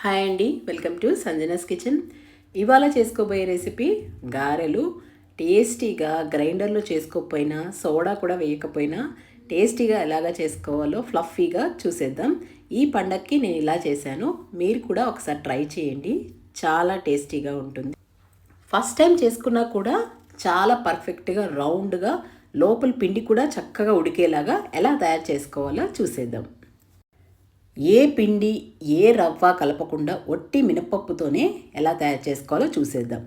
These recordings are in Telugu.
హాయ్ అండి వెల్కమ్ టు సంజనాస్ కిచెన్. ఇవాళ చేసుకోబోయే రెసిపీ గారెలు. టేస్టీగా గ్రైండర్లో చేసుకోకపోయినా సోడా కూడా వేయకపోయినా టేస్టీగా ఎలాగా చేసుకోవాలో ఫ్లఫీగా చూసేద్దాం. ఈ పండక్కి నేను ఇలా చేశాను. మీరు కూడా ఒకసారి ట్రై చేయండి. చాలా టేస్టీగా ఉంటుంది. ఫస్ట్ టైం చేసుకున్నా కూడా చాలా పర్ఫెక్ట్గా రౌండ్గా లోపల పిండి కూడా చక్కగా ఉడికేలాగా ఎలా తయారు చేసుకోవాలో చూసేద్దాం. ఏ పిండి ఏ రవ్వ కలపకుండా ఒట్టి మినపప్పుతోనే ఎలా తయారు చేసుకోవాలో చూసేద్దాం.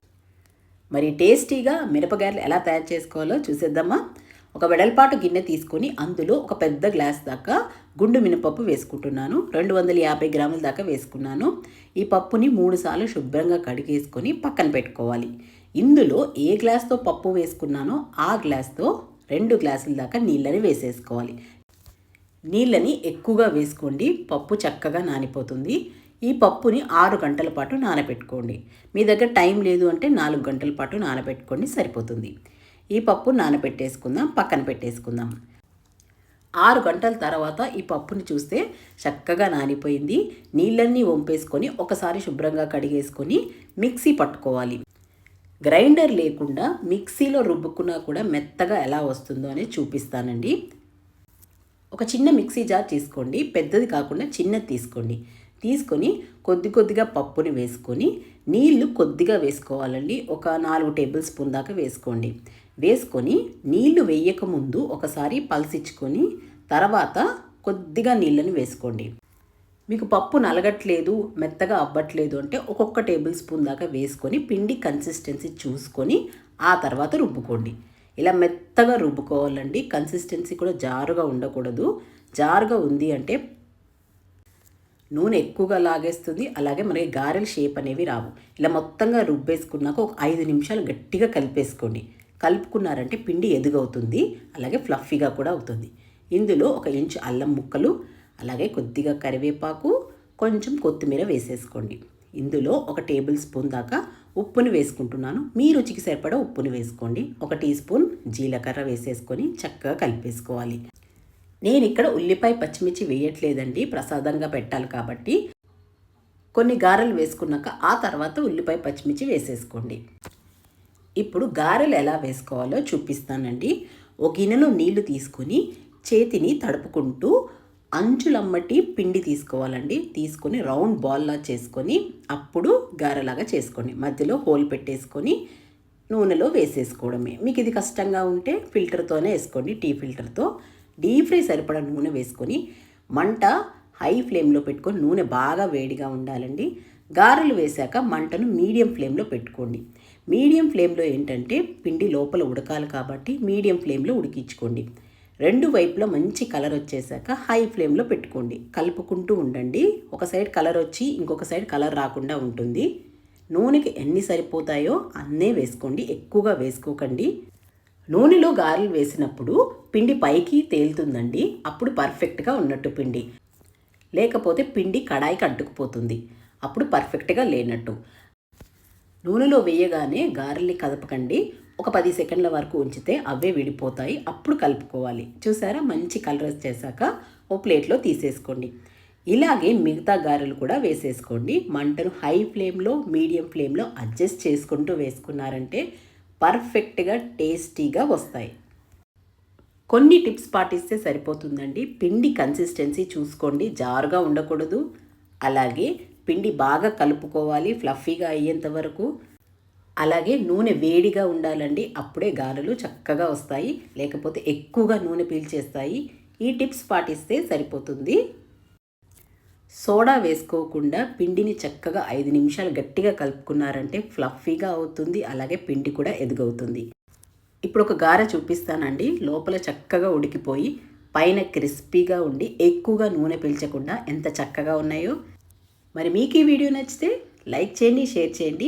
మరి టేస్టీగా మిరపగాయలు ఎలా తయారు చేసుకోవాలో చూసేద్దామా? ఒక వెడల్పాటు గిన్నె తీసుకొని అందులో ఒక పెద్ద గ్లాస్ దాకా గుండు మినపప్పు వేసుకుంటున్నాను. రెండు వందల యాభై గ్రాముల దాకా వేసుకున్నాను. ఈ పప్పుని మూడుసార్లు శుభ్రంగా కడిగేసుకొని పక్కన పెట్టుకోవాలి. ఇందులో ఏ గ్లాస్తో పప్పు వేసుకున్నానో ఆ గ్లాస్తో రెండు గ్లాసుల దాకా నీళ్ళని వేసేసుకోవాలి. నీళ్ళని ఎక్కువగా వేసుకోండి. పప్పు చక్కగా నానిపోతుంది. ఈ పప్పుని ఆరు గంటల పాటు నానబెట్టుకోండి మీ దగ్గర టైం లేదు అంటే నాలుగు గంటల పాటు నానబెట్టుకోండి సరిపోతుంది. ఈ పప్పు నానబెట్టేసుకుందాం పక్కన పెట్టేసుకుందాం. ఆరు గంటల తర్వాత ఈ పప్పుని చూస్తే చక్కగా నానిపోయింది. నీళ్ళన్నీ వంపేసుకొని ఒకసారి శుభ్రంగా కడిగేసుకొని మిక్సీ పట్టుకోవాలి. గ్రైండర్ లేకుండా మిక్సీలో రుబ్బుకున్నా కూడా మెత్తగా ఎలా వస్తుందో అని చూపిస్తానండి. ఒక చిన్న మిక్సీ జార్ తీసుకోండి. పెద్దది కాకుండా చిన్నది తీసుకోండి. తీసుకొని కొద్ది కొద్దిగా పప్పుని వేసుకొని నీళ్ళు కొద్దిగా వేసుకోవాలండి. ఒక నాలుగు టేబుల్ స్పూన్ దాకా వేసుకోండి. వేసుకొని నీళ్ళు వేయకముందు ఒకసారి పల్సిచ్చుకొని తర్వాత కొద్దిగా నీళ్ళని వేసుకోండి. మీకు పప్పు నలగట్లేదు మెత్తగా అవ్వట్లేదు అంటే ఒక్కొక్క టేబుల్ స్పూన్ దాకా వేసుకొని పిండి కన్సిస్టెన్సీ చూసుకొని ఆ తర్వాత రుబ్బుకోండి. ఇలా మెత్తగా రుబ్బుకోవాలండి. కన్సిస్టెన్సీ కూడా జారుగా ఉండకూడదు. జారుగా ఉంది అంటే నూనె ఎక్కువగా లాగేస్తుంది. అలాగే మనకి గారెల షేప్ అనేవి రావు. ఇలా మొత్తంగా రుబ్బేసుకున్నాక ఒక ఐదు నిమిషాలు గట్టిగా కలిపేసుకోండి. కలుపుకున్నారంటే పిండి ఎదుగవుతుంది. అలాగే ఫ్లఫీగా కూడా అవుతుంది. ఇందులో ఒక ఇంచు అల్లం ముక్కలు అలాగే కొద్దిగా కరివేపాకు కొంచెం కొత్తిమీర వేసేసుకోండి. ఇందులో ఒక టేబుల్ స్పూన్ దాకా ఉప్పుని వేసుకుంటున్నాను. మీ రుచికి సరిపడా ఉప్పుని వేసుకోండి. ఒక టీ స్పూన్ జీలకర్ర వేసేసుకొని చక్కగా కలిపేసుకోవాలి. నేను ఇక్కడ ఉల్లిపాయ పచ్చిమిర్చి వేయట్లేదండి. ప్రసాదంగా పెట్టాలి కాబట్టి. కొన్ని గారెలు వేసుకున్నాక ఆ తర్వాత ఉల్లిపాయ పచ్చిమిర్చి వేసేసుకోండి. ఇప్పుడు గారెలు ఎలా వేసుకోవాలో చూపిస్తానండి. ఒక గిన్నెలో నీళ్ళు తీసుకొని చేతిని తడుపుకుంటూ అంచులమ్మటి పిండి తీసుకోవాలండి. తీసుకొని రౌండ్ బాల్లా చేసుకొని అప్పుడు గారెలాగా చేసుకోండి. మధ్యలో హోల్ పెట్టేసుకొని నూనెలో వేసేసుకోవడమే. మీకు ఇది కష్టంగా ఉంటే ఫిల్టర్తోనే వేసుకోండి. టీ ఫిల్టర్తో. డీప్ ఫ్రై సరిపడా నూనె వేసుకొని మంట హై ఫ్లేమ్లో పెట్టుకొని నూనె బాగా వేడిగా ఉండాలండి. గారెలు వేశాక మంటను మీడియం ఫ్లేమ్లో పెట్టుకోండి. మీడియం ఫ్లేమ్లో ఏంటంటే పిండి లోపల ఉడకాలి కాబట్టి మీడియం ఫ్లేమ్లో ఉడికించుకోండి. రెండు వైపులో మంచి కలర్ వచ్చేసాక హై ఫ్లేమ్లో పెట్టుకోండి. కలుపుకుంటూ ఉండండి. ఒక సైడ్ కలర్ వచ్చి ఇంకొక సైడ్ కలర్ రాకుండా ఉంటుంది. నూనెకి ఎన్ని సరిపోతాయో అన్నే వేసుకోండి. ఎక్కువగా వేసుకోకండి. నూనెలో గారెలు వేసినప్పుడు పిండి పైకి తేలుతుందండి. అప్పుడు పర్ఫెక్ట్గా ఉన్నట్టు పిండి. లేకపోతే పిండి కడాయికి అంటుకుపోతుంది. అప్పుడు పర్ఫెక్ట్గా లేనట్టు. నూనెలో వేయగానే గారెల్ని కదపకండి. ఒక పది సెకండ్ల వరకు ఉంచితే అవే విడిపోతాయి. అప్పుడు కలుపుకోవాలి. చూసారా? మంచి కలర్ చేశాక ఓ ప్లేట్లో తీసేసుకోండి. ఇలాగే మిగతా గారెలు కూడా వేసేసుకోండి. మంటను హై ఫ్లేమ్లో మీడియం ఫ్లేమ్లో అడ్జస్ట్ చేసుకుంటూ వేసుకున్నారంటే పర్ఫెక్ట్గా టేస్టీగా వస్తాయి. కొన్ని టిప్స్ పాటిస్తే సరిపోతుందండి. పిండి కన్సిస్టెన్సీ చూసుకోండి. జారుగా ఉండకూడదు. అలాగే పిండి బాగా కలుపుకోవాలి. ఫ్లఫీగా అయ్యేంత వరకు. అలాగే నూనె వేడిగా ఉండాలండి. అప్పుడే గారెలు చక్కగా వస్తాయి. లేకపోతే ఎక్కువగా నూనె పీల్చేస్తాయి. ఈ టిప్స్ పాటిస్తే సరిపోతుంది. సోడా వేసుకోకుండా పిండిని చక్కగా ఐదు నిమిషాలు గట్టిగా కలుపుకున్నారంటే ఫ్లఫీగా అవుతుంది. అలాగే పిండి కూడా ఎదుగవుతుంది. ఇప్పుడు ఒక గారె చూపిస్తానండి. లోపల చక్కగా ఉడికిపోయి పైన క్రిస్పీగా ఉండి ఎక్కువగా నూనె పీల్చకుండా ఎంత చక్కగా ఉన్నాయో. మరి మీకు ఈ వీడియో నచ్చితే లైక్ చేయండి షేర్ చేయండి.